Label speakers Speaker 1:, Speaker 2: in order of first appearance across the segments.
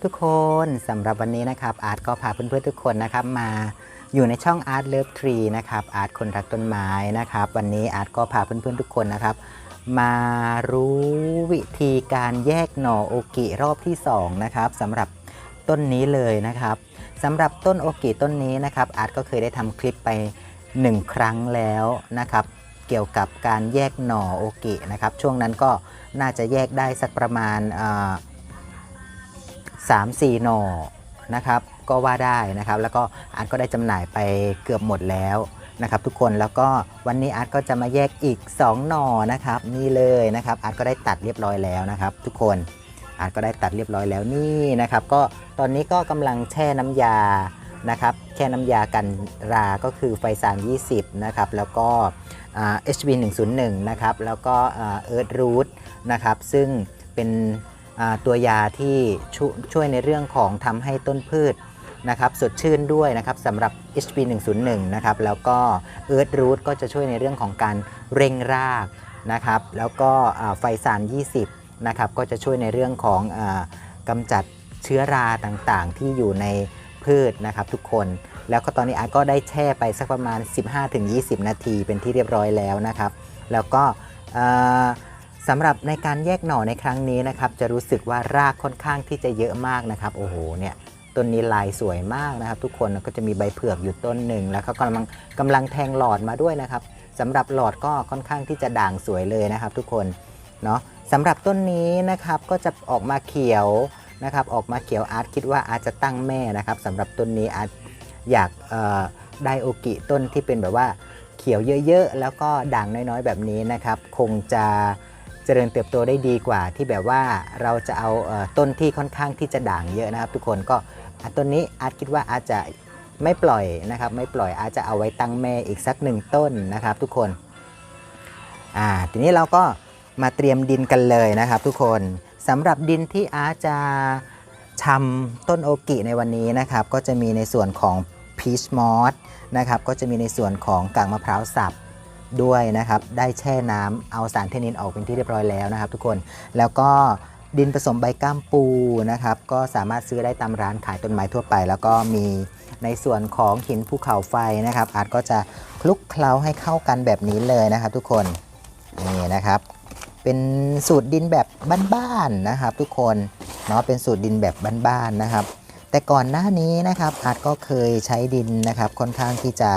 Speaker 1: ับทุกคนสำหรับวันนี้นะครับอาร์ตก็พาเพื่อนๆทุกคนนะครับมาอยู่ในช่อง Art Love Tree นะครับอาร์ตคนรักต้นไม้นะครับ วันนี้อาร์ตก็พาเพื่อนๆทุกคนนะครับ มารู้วิธีการแยกหน่อโอกิรอบที่2นะครับสำหรับต้นนี้เลยนะครับสำหรับต้นโอกิต้นนี้นะครับอาร์ตก็เคยได้ทำคลิปไป 1 ครั้งแล้วนะครับเกี่ยวกับการแยกหน่อโอกินะครับช่วงนั้นก็น่าจะแยกได้สักประมาณอ่า 3 4 หน่อนะครับก็ว่าได้นะครับ แล้วก็อาร์ตก็ได้จำหน่ายไปเกือบหมดแล้วนะครับทุกคนแล้วก็วันนี้อาร์ตก็จะมาแยกอีก 2 หน่อนะครับนี่เลยนะครับอาร์ตก็ได้ตัดเรียบร้อยแล้วนะครับทุกคนอาร์ตก็ได้ตัดเรียบร้อยแล้วนี่นะครับก็ตอนนี้ก็กำลังแช่น้ำยานะครับแช่น้ำยากันราก็คือไฟซาน20นะครับแล้วก็อ่า HB 101 นะครับแล้วก็เอิร์ธรูทนะครับซึ่งเป็น ตัวยาที่ชช่วยในเรื่องของทำให้ต้นพืชนะครับสดชื่นด้วยนะครับสำหรับ HP 101นะครับแล้วก็ Earth Root ก็จะช่วยในเรื่องของการเร่งรากนะครับแล้วก็ไฟสาร 20นะครับก็จะช่วยในเรื่องของอกำจัดเชื้อราต่างๆ ที่อยู่ในพืชนะครับทุกคนแล้วก็ตอนนี้อาร์ตก็ได้แช่ไปสักประมาณ 15-20 นาทีเป็นที่เรียบร้อยแล้วนะครับ แล้วก็ สำหรับในการแยกหน่อในครั้งนี้นะครับจะรู้สึกว่ารากค่อนข้างที่จะเยอะมากนะครับ โอ้โหเนี่ยต้นนี้ลายสวยมากนะครับ ทุกคนก็จะมีใบเผือกอยู่ต้นหนึ่งแล้วก็กำลังกำลังแทงหลอดมาด้วยนะครับสำหรับหลอดก็ค่อนข้างที่จะด่างสวยเลยนะครับ ทุกคนเนาะสำหรับต้นนี้นะครับก็จะออกมาเขียวนะครับ ออกมาเขียวอาร์ตคิดว่าอาจจะตั้งแม่นะครับสำหรับต้นนี้อาร์ตอยากไดโอกิต้นที่เป็นแบบว่าเขียวเยอะๆ แล้วก็ด่างน้อยๆ แบบนี้นะครับ คงจะ จริญเติบโตได้ดีกว่าที่แบบว่าเราจะเอาต้นที่ค่อนข้างที่จะด่างเยอะนะครับ ทุกคนก็ต้นนี้อาจคิดว่าอาจจะไม่ปล่อยนะครับ ไม่ปล่อยอาจจะเอาไว้ตั้งแม่อีกสักหนึ่งต้นนะครับ ทุกคนอ่าทีนี้เราก็มาเตรียมดินกันเลยนะครับ ทุกคนสำหรับดินที่อาจจะชำต้นโอกิในวันนี้นะครับ ก็จะมีในส่วนของพีชมอสนะครับก็จะมีในส่วนของกากมะพร้าวสับ ด้วยนะครับ ได้แช่น้ำเอาสารเทนนินออกเป็นที่เรียบร้อยแล้วนะครับ ทุกคน แล้วก็ดินผสมใบก้ามปูนะครับ ก็สามารถซื้อได้ตามร้านขายต้นไม้ทั่วไป แล้วก็มีในส่วนของหินภูเขาไฟนะครับ อาจก็จะคลุกเคล้าให้เข้ากันแบบนี้เลยนะครับ ทุกคน นี่นะครับ เป็นสูตรดินแบบบ้านๆนะครับ ทุกคน เนาะ เป็นสูตรดินแบบบ้านๆนะครับ แต่ก่อนหน้านี้นะครับอาร์ตก็เคยใช้ดินนะครับ ค่อนข้างที่จะ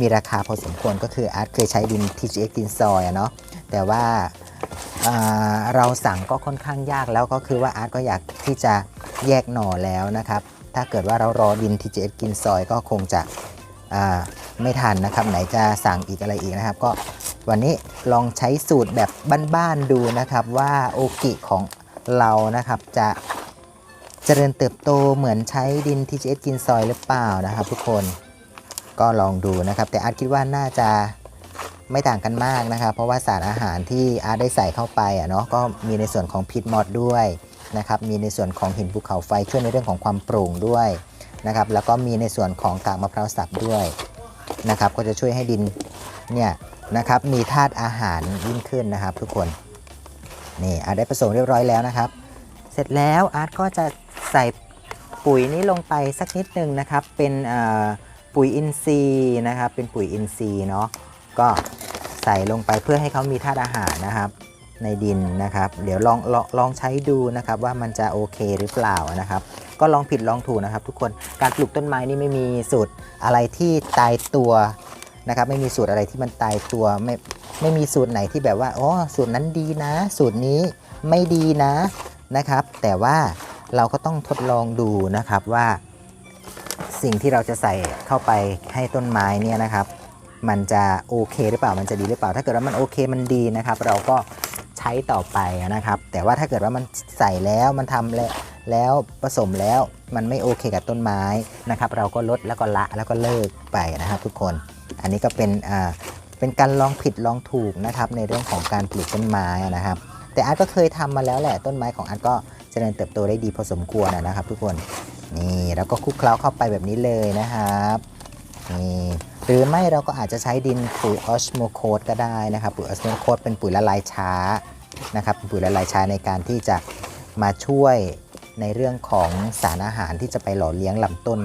Speaker 1: มีราคาพอสมควรก็คืออาร์ตเคยใช้ดิน TGX ดินซอยอะเนาะแต่ว่าอ่าเราสั่งก็ค่อนข้างยากแล้วก็คือว่าอาร์ตก็อยากที่จะแยกหน่อแล้วนะครับ ถ้าเกิดว่าเรารอดิน TGX กินซอยก็คงจะไม่ทันนะครับ ไหนจะสั่งอีกอะไรอีกนะครับ ก็วันนี้ลองใช้สูตรแบบบ้านๆดูนะครับว่าโอกิของเรานะครับจะเจริญเติบโตเหมือนใช้ดิน TGS กินซอยหรือเปล่านะครับทุกคน ก็ลองดูนะครับ แต่อาร์ตคิดว่าน่าจะไม่ต่างกันมากนะครับ เพราะว่าสารอาหารที่อาร์ตได้ใส่เข้าไปอะเนาะก็มีในส่วนของพิษมอดด้วยนะครับมีในส่วนของหินภูเขาไฟช่วยในเรื่องของความโปร่งด้วยนะครับแล้วก็มีในส่วนของกากมะพร้าวสับด้วยนะครับก็จะช่วยให้ดินเนี่ยนะครับมีธาตุอาหารยิ่งขึ้นนะครับ ทุกคนนี่อาร์ตได้ผสมเรียบร้อยแล้วนะครับ เสร็จแล้วอาร์ตก็จะใส่ปุ๋ยนี้ลงไปสักนิดหนึ่งนะครับเป็นเอ่อ ปุ๋ยอินทรีย์นะครับ เป็นปุ๋ยอินทรีย์เนาะก็ใส่ลงไปเพื่อให้เขามีธาตุอาหารนะครับในดินนะครับ เดี๋ยวลองลองลองใช้ดูนะครับว่ามันจะโอเคหรือเปล่านะครับ ก็ลองผิดลองถูกนะครับ ทุกคนการปลูกต้นไม้นี่ไม่มีสูตรอะไรที่ตายตัวนะครับ ไม่มีสูตรอะไรที่มันตายตัวไม่ไม่มีสูตรไหนที่แบบว่าอ๋อสูตรนั้นดีนะ สูตรนี้ไม่ดีนะนะครับ แต่ว่าเราก็ต้องทดลองดูนะครับว่า สิ่งที่เราจะใส่เข้าไปให้ต้นไม้เนี่ยนะครับ มันจะโอเคหรือเปล่ามันจะดีหรือเปล่า ถ้าเกิดว่ามันโอเคมันดีนะครับ เราก็ใช้ต่อไปนะครับ แต่ว่าถ้าเกิดว่ามันใส่แล้วมันทำแล้วแล้วผสมแล้วมันไม่โอเคกับต้นไม้นะครับ เราก็ลดแล้วก็ละแล้วก็เลิกไปนะครับทุกคน อันนี้ก็เป็นอ่าเป็นการลองผิดลองถูกนะครับในเรื่องของการปลูกต้นไม้นะครับ แต่อาร์ตก็เคยทำมาแล้วแหละต้นไม้ของอาร์ตก็เจริญเติบโตได้ดีพอสมควรนะครับ ทุกคน นี่แล้วก็คลุกเคล้าเข้าไปแบบนี้เลยนะครับนี่หรือไม่เราก็อาจจะใช้ดินปุ๋ยออสโมโคดก็ได้นะครับปุ๋ยออสโมโคดเป็นปุ๋ยละลายช้านะครับปุ๋ยละลายช้าในการที่จะมาช่วยในเรื่องของสารอาหารที่จะไปหล่อเลี้ยงลำต้น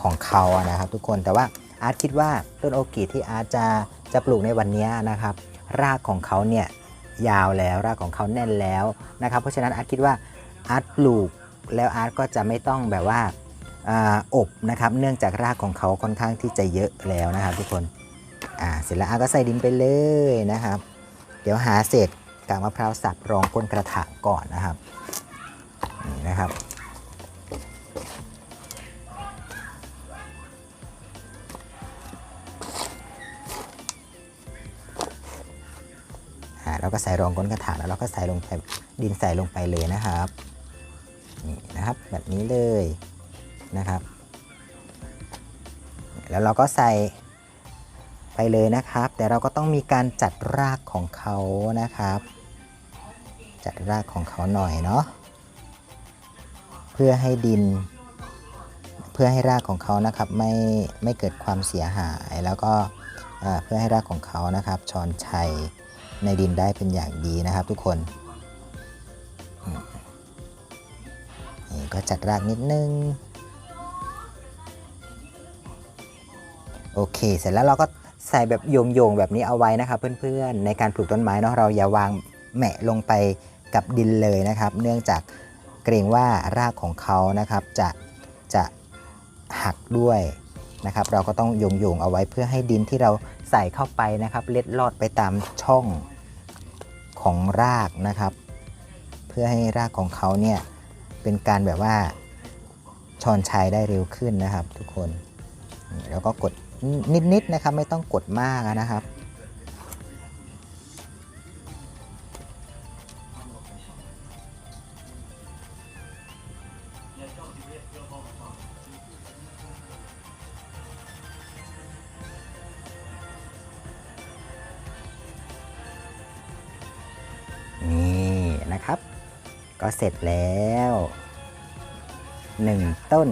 Speaker 1: ของเขานะครับ ทุกคนแต่ว่าอาร์ตคิดว่าต้นโอกิที่อาร์ตจะจะปลูกในวันนี้นะครับ รากของเขาเนี่ยยาวแล้วรากของเขาแน่นแล้วนะครับ เพราะฉะนั้นอาร์ตคิดว่าอาร์ตปลูก แล้วอาร์ตก็จะไม่ต้องแบบว่าอบนะครับเนื่องจากรากของเขาค่อนข้างที่จะเยอะแล้วนะครับ ทุกคนอ่าเสร็จแล้วอาร์ตก็ใส่ดินไปเลยนะครับ เดี๋ยวหาเศษกากมะพร้าวสับรองก้นกระถางก่อนนะครับนี่นะครับเราก็ใส่รองก้นกระถางแล้วเราก็ใส่ลงไปดินใส่ลงไปเลยนะครับ นะครับ แบบนี้เลยนะครับ แล้วเราก็ใส่ไปเลยนะครับ แต่เราก็ต้องมีการจัดรากของเขานะครับ จัดรากของเขาหน่อยเนาะเพื่อให้ดิน เพื่อให้รากของเขานะครับไม่ไม่เกิดความเสียหายแล้วก็เพื่อให้รากของเขานะครับชอนชัยในดินได้เป็นอย่างดีนะครับทุกคน ก็จัดรากนิดนึง โอเค เสร็จแล้วเราก็ใส่แบบโยงๆแบบนี้เอาไว้นะครับเพื่อนๆ ในการปลูกต้นไม้เนาะเราอย่าวางแหมะลงไปกับดินเลยนะครับ เนื่องจากเกรงว่ารากของเขานะครับจะจะหักด้วยนะครับ เราก็ต้องโยงๆเอาไว้เพื่อให้ดินที่เราใส่เข้าไปนะครับ เล็ดลอดไปตามช่องของรากนะครับ เพื่อให้รากของเขาเนี่ย เป็นการแบบว่าชอนชัยได้เร็วขึ้นนะครับ ทุกคนแล้วก็กดนิดๆนะครับ ไม่ต้องกดมากนะครับนี่นะครับ ก็เสร็จแล้วหนึ่งต้น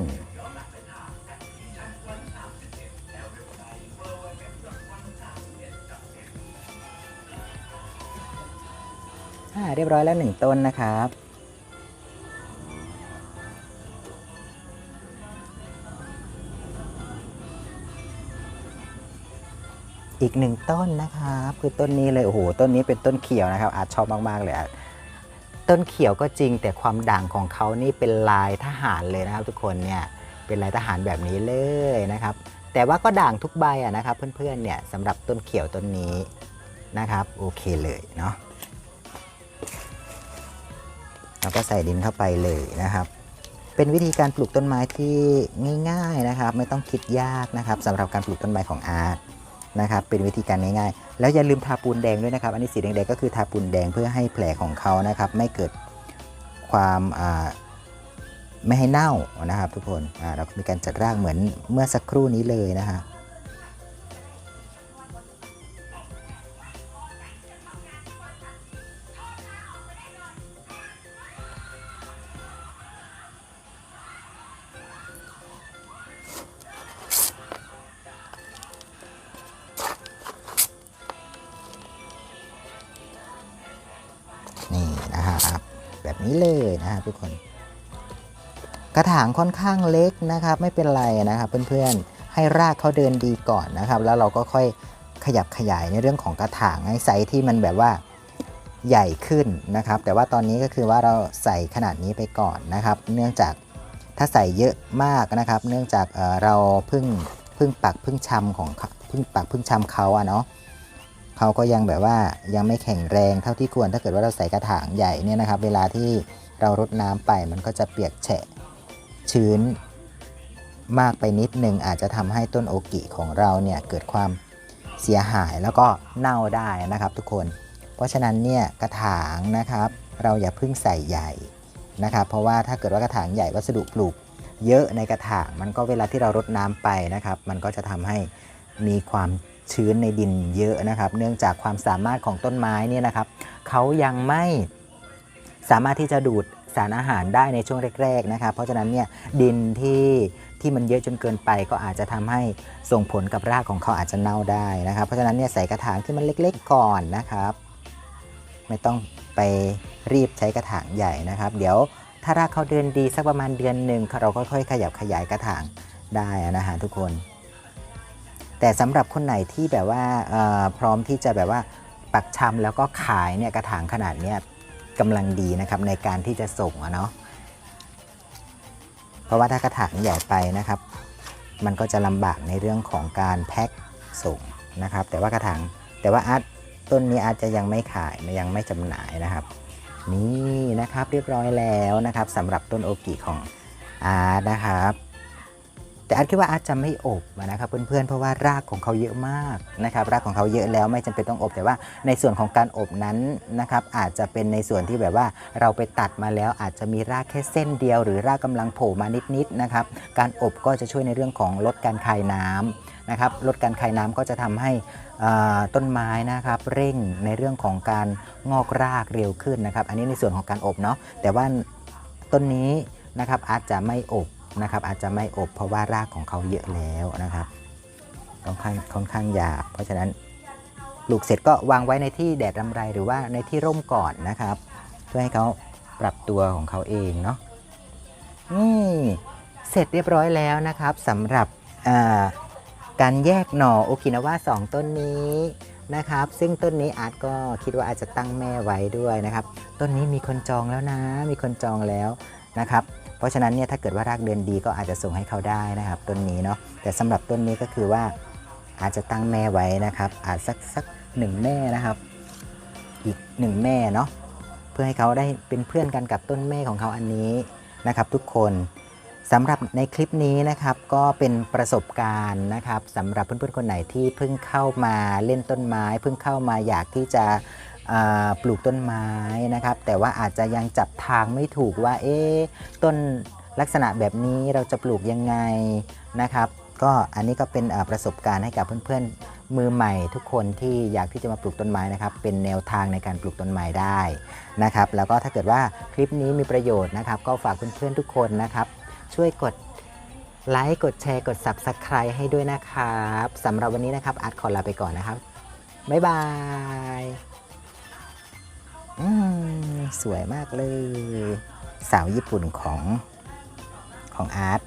Speaker 1: อ่าเรียบร้อยแล้วหนึ่งต้นนะครับ อีกหนึ่งต้นนะครับ คือต้นนี้เลย โอ้โห ต้นนี้เป็นต้นเขียวนะครับ อาจชอบมาก ๆ เลยอาจ ต้นเขียวก็จริงแต่ความด่างของเขานี่เป็นลายทหารเลยนะครับ ทุกคนเนี่ยเป็นลายทหารแบบนี้เลยนะครับ แต่ว่าก็ด่างทุกใบอะนะครับ เพื่อนๆเนี่ยสำหรับต้นเขียวต้นนี้นะครับโอเคเลยเนาะเราก็ใส่ดินเข้าไปเลยนะครับ เป็นวิธีการปลูกต้นไม้ที่ง่าย ๆนะครับ ไม่ต้องคิดยากนะครับสำหรับการปลูกต้นไม้ของอาร์ต นะครับเป็นวิธีการง่ายๆ แล้วอย่าลืมทาปูนแดงด้วยนะครับ อันนี้สีแดงๆก็คือทาปูนแดงเพื่อให้แผลของเขานะครับไม่เกิดความไม่ให้เน่านะครับทุกคนเรามีการจัดรากเหมือนเมื่อสักครู่นี้เลยนะฮะ นะครับแบบนี้เลยนะครับทุกคน กระถางค่อนข้างเล็กนะครับ ไม่เป็นไรนะครับเพื่อนๆให้รากเขาเดินดีก่อนนะครับ แล้วเราก็ค่อยขยับขยายในเรื่องของกระถางให้ไซส์ที่มันแบบว่าใหญ่ขึ้นนะครับ แต่ว่าตอนนี้ก็คือว่าเราใส่ขนาดนี้ไปก่อนนะครับ เนื่องจากถ้าใส่เยอะมากนะครับ เนื่องจากเเราเพิ่งเพิ่งปักเพิ่งชำของเพิ่งปักเพิ่งชำเขาอะเนาะ เขาก็ยังแบบว่ายังไม่แข็งแรงเท่าที่ควรถ้าเกิดว่าเราใส่กระถางใหญ่เนี่ยนะครับ เวลาที่เรารดน้ำไปมันก็จะเปียกแฉะชื้นมากไปนิดนึงอาจจะทำให้ต้นโอกิของเราเนี่ยเกิดความเสียหายแล้วก็เน่าได้นะครับทุกคน เพราะฉะนั้นเนี่ยกระถางนะครับเราอย่าเพิ่งใส่ใหญ่นะครับ เพราะว่าถ้าเกิดว่ากระถางใหญ่วัสดุปลูก เยอะในกระถางมันก็เวลาที่เรารดน้ำไปนะครับ มันก็จะทำให้มีความ ชื้นในดินเยอะนะครับ เนื่องจากความสามารถของต้นไม้เนี่ยนะครับเขายังไม่สามารถที่จะดูดสารอาหารได้ในช่วงแรกๆนะครับ เพราะฉะนั้นเนี่ยดินที่ที่มันเยอะจนเกินไปก็อาจจะทำให้ส่งผลกับรากของเขาอาจจะเน่าได้นะครับ เพราะฉะนั้นเนี่ยใส่กระถางที่มันเล็กๆก่อนนะครับ ไม่ต้องไปรีบใช้กระถางใหญ่นะครับ เดี๋ยวถ้าถ้ารากเขาเดินดีสักประมาณเดือนหนึ่งเราก็ค่อยขยับขยายกระถางได้นะฮะทุกคน แต่สำหรับคนไหนที่แบบว่าพร้อมที่จะแบบว่าปักชำแล้วก็ขายเนี่ยกระถางขนาดเนี้ยกำลังดีนะครับในการที่จะส่งอะเนาะเพราะว่าถ้ากระถางใหญ่ไปนะครับ มันก็จะลำบากในเรื่องของการแพ็คส่งนะครับ แต่ว่ากระถางแต่ว่าอาร์ตต้นนี้อาจจะยังไม่ขายยังไม่จำหน่ายนะครับ นี่นะครับเรียบร้อยแล้วนะครับสำหรับต้นโอกิของอาร์ตนะครับ แต่อาร์ตคิดว่าอาร์ตจะไม่อบนะครับเพื่อนๆเพราะว่ารากของเขาเยอะมากนะครับรากของเขาเยอะแล้วไม่จำเป็นต้องอบแต่ว่าในส่วนของการอบนั้นนะครับอาจจะเป็นในส่วนที่แบบว่าเราไปตัดมาแล้วอาจจะมีรากแค่เส้นเดียว หรือรากกำลังโผล่มานิดๆนะครับการอบก็จะช่วยในเรื่องของลดการคายน้ำนะครับลดการคายน้ำก็จะทำให้ต้นไม้นะครับเร่งในเรื่องของการงอกรากเร็วขึ้นนะครับ อันนี้ในส่วนของการอบเนาะแต่ว่าต้นนี้นะครับอาจจะไม่อบ นะครับ อาจจะไม่อบเพราะว่ารากของเขาเยอะแล้วนะครับค่อนข้างค่อนข้างหยาบเพราะฉะนั้นปลูกเสร็จก็วางไว้ในที่แดดรำไรหรือว่าในที่ร่มก่อนนะครับ เพื่อให้เขาปรับตัวของเขาเองเนาะนี่เสร็จเรียบร้อยแล้วนะครับสำหรับการแยกหน่อโอกินาวาสองต้นนี้นะครับ ซึ่งต้นนี้อาร์ตก็คิดว่าอาจจะตั้งแม่ไว้ด้วยนะครับ ต้นนี้มีคนจองแล้วนะ มีคนจองแล้วนะครับ เพราะฉะนั้นเนี่ยถ้าเกิดว่ารากเดินดีก็อาจจะส่งให้เขาได้นะครับต้นนี้เนาะแต่สำหรับต้นนี้ก็คือว่าอาจจะตั้งแม่ไว้นะครับ อาจสักสักหนึ่งแม่นะครับ อีกหนึ่งแม่เนาะเพื่อให้เขาได้เป็นเพื่อนกันกับต้นแม่ของเขาอันนี้นะครับ ทุกคนสำหรับในคลิปนี้นะครับก็เป็นประสบการณ์นะครับสำหรับเพื่อนๆคนไหนที่เพิ่งเข้ามาเล่นต้นไม้ เพิ่งเข้ามาอยากที่จะ ปลูกต้นไม้นะครับ แต่ว่าอาจจะยังจับทางไม่ถูกว่าเอ๊ะต้นลักษณะแบบนี้เราจะปลูกยังไงนะครับ ก็อันนี้ก็เป็นประสบการณ์ให้กับเพื่อนๆมือใหม่ ทุกคนที่อยากที่จะมาปลูกต้นไม้นะครับ เป็นแนวทางในการปลูกต้นไม้ได้นะครับ แล้วก็ถ้าเกิดว่าคลิปนี้มีประโยชน์นะครับ ก็ฝากเพื่อนๆทุกคนนะครับ ช่วยกดไลค์กดแชร์กด Subscribe ให้ด้วยนะครับสำหรับวันนี้นะครับอาร์ตขอลาไปก่อนนะครับ บ๊ายบาย สวยมากเลย สาวญี่ปุ่นของของอาร์ต